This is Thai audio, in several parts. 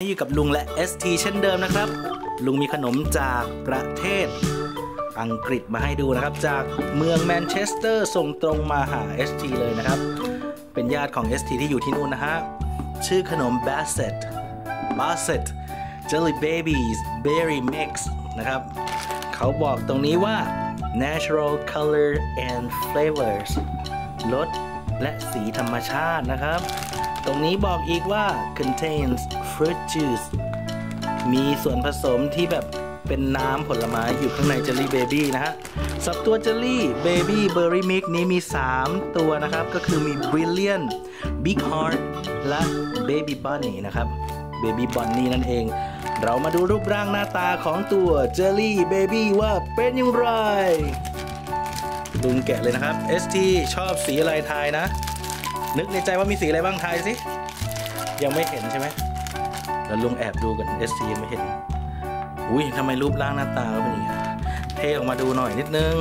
อยู่กับลุงและ ST เช่นเดิมนะครับ ลุงมีขนมจากประเทศ อังกฤษมาให้ดูนะครับ จากเมืองแมนเชสเตอร์ส่งตรงมาหา ST เลยนะครับ เป็นญาติของ ST ที่อยู่ที่นู่นนะฮะ ชื่อขนม Basset Basset Jelly Babies Berry Mix นะครับ เขาบอกตรงนี้ว่า natural color and flavors รสและสีธรรมชาตินะครับ ตรงนี้บอกอีกว่า contains fruit juice มีส่วนผสมที่แบบเป็นน้ำผลไม้อยู่ข้างในเจลลี่เบบี้นะฮะสับตัวเจลลี่เบบี้เบอร์รี่มิกนี้มี 3 ตัวนะครับ ก็คือมี brilliant big heart และ baby bunny นะครับ baby bunny นั่นเอง เรามาดูรูปร่างหน้าตาของตัวเจลลี่เบบี้ว่าเป็นอย่างไรลุงแกะเลยนะครับ ST ชอบสีอะไรทายนะ นึกในใจว่ามีสีอะไรบ้างทายสิ ยังไม่เห็นใช่ไหม แล้วลุงแอบดูกัน ST ยังไม่เห็น อุ้ยทำไมรูปร่างหน้าตาเขาเป็นอย่างนี้เทออกมาดูหน่อยนิดนึง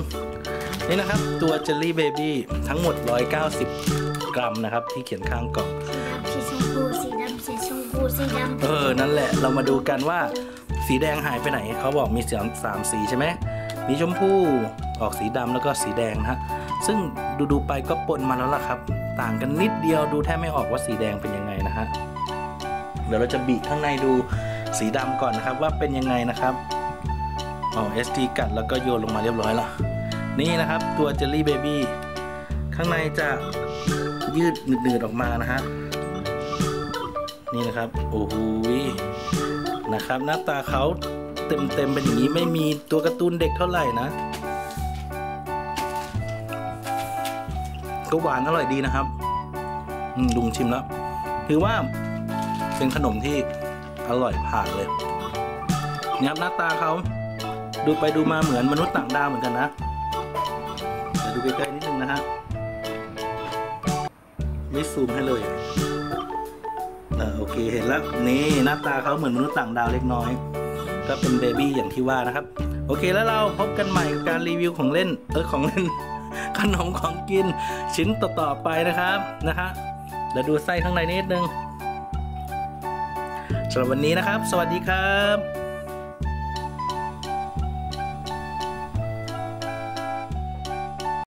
นี่นะครับ ตัวเจลลี่เบบี้ทั้งหมด 190 กรัมนะครับ ที่เขียนข้างกล่องสีชมพูสีดำสีชมพูสีดำเออ นั่นแหละเรามาดูกันว่าสีแดงหายไปไหนเขาบอกมีสีสามสีใช่ไหมมีชมพูออกสีดำแล้วก็สีแดงนะฮะซึ่งดูดูๆไปก็ปนมาแล้วล่ะครับ ต่างกันนิดเดียวดูแทบไม่ออกว่าสีแดงเป็นยังไงนะฮะ เดี๋ยวเราจะบีบข้างในดูสีดำก่อนนะครับ ว่าเป็นยังไงนะครับอ๋อ ST กัดแล้วก็โยนลงมาเรียบร้อยแล้วนี่นะครับตัวเจลลี่เบบี้ข้างในจะยืดหนืดๆออกมานะฮะนี่นะครับโอ้โหนะครับหน้าตาเขาเต็มๆเป็นอย่างนี้ไม่มีตัวการ์ตูนเด็กเท่าไหร่นะก็หวานอร่อยดีนะครับลุงชิมแล้วถือว่า เป็นขนมที่อร่อยผ่านเลยเนี่ยครับหน้าตาเขาดูไปดูมาเหมือนมนุษย์ต่างดาวเหมือนกันนะเดี๋ยวดูใกล้ๆนิดนึงนะฮะไม่ซูมให้เลยเออโอเคเห็นแล้วนี่หน้าตาเขาเหมือนมนุษย์ต่างดาวเล็กน้อย ก็เป็นเบบี้อย่างที่ว่านะครับ โอเคแล้วเราพบกันใหม่กับการรีวิวของเล่นเออของเล่น ขนมของกินชิ้นต่อๆไปนะครับนะคะเดี๋ยวดูไส้ข้างในนิดนึงำหรับวันนี้นะครับ สวัสดีครับ